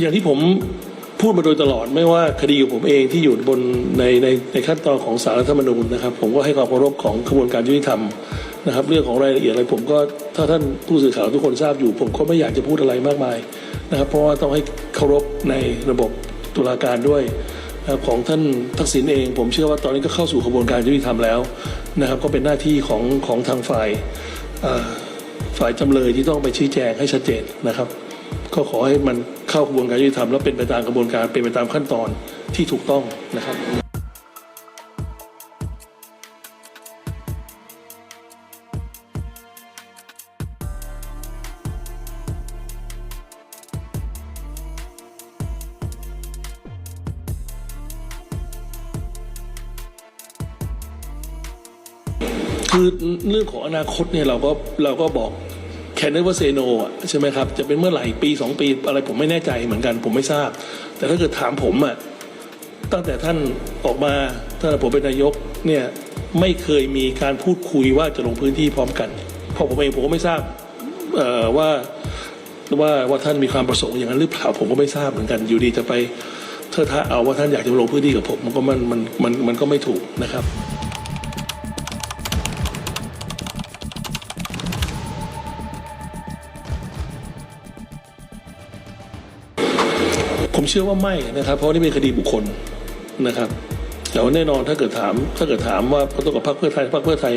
อย่างที่ผมพูดมาโดยตลอดไม่ว่าคดีของผมเองที่อยู่บนในในในขั้นตอนของสารรัฐธรรมนูญนะครับ ผมก็ให้ความเคารพของกระบวนการยุติธรรมนะครับ เรื่องของรายละเอียดอะไรผมก็ถ้าท่านผู้สื่อข่าวทุกคนทราบอยู่ ผมก็ไม่อยากจะพูดอะไรมากมายนะครับ เพราะว่าต้องให้เคารพในระบบตุลาการด้วยของท่านทักษิณเอง ผมเชื่อว่าตอนนี้ก็เข้าสู่กระบวนการยุติธรรมแล้วนะครับ ก็เป็นหน้าที่ของของทางฝ่ายฝ่ายจำเลยที่ต้องไปชี้แจงให้ชัดเจนนะครับ ก็ขอให้มันเข้ากระบวนการยุติธรรมแล้วเป็นไปตามกระบวนการเป็นไปตามขั้นตอนที่ถูกต้องนะครับคือเรื่องของอนาคตเนี่ยเราก็เราก็บอก แคนเนอร์ว่าเซโนอะใช่ไหมครับ จะเป็นเมื่อไหร่ปีสองปีอะไรผมไม่แน่ใจเหมือนกันผมไม่ทราบ แต่ถ้าเกิดถามผมอะตั้งแต่ท่านออกมาตั้งแต่ผมเป็นนายกเนี่ยไม่เคยมีการพูดคุยว่าจะลงพื้นที่พร้อมกันเพราะผมเองผมก็ไม่ทราบว่าว่าว่าท่านมีความประสงค์อย่างนั้นหรือเปล่าผมก็ไม่ทราบเหมือนกันอยู่ดีจะไปเทอะทะเอาว่าท่านอยากจะลงพื้นที่กับผมมันก็มันมันมันมันก็ไม่ถูกนะครับ ผมเชื่อว่าไม่นะครับ เพราะนี่เป็นคดีบุคคลนะครับแต่ว่าแน่นอนถ้าเกิดถาม ถ้าเกิดถามว่าเขาต้องกับพรรคเพื่อไทยพรรคเพื่อไทย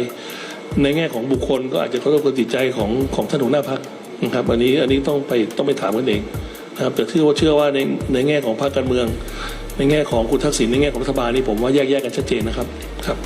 ในแง่ของบุคคล ก็อาจจะเขาต้องกับจิตใจของของท่านหัวหน้าพรรคนะครับ อันนี้อันนี้ต้องไปต้องไปถามกันเองนะครับแต่เชื่อว่าเชื่อว่าในในแง่ของพรรคการเมือง ในแง่ของคุณทักษิณในแง่ของรัฐบาลนี่ผมว่าแยกแยกกันชัดเจนนะครับครับ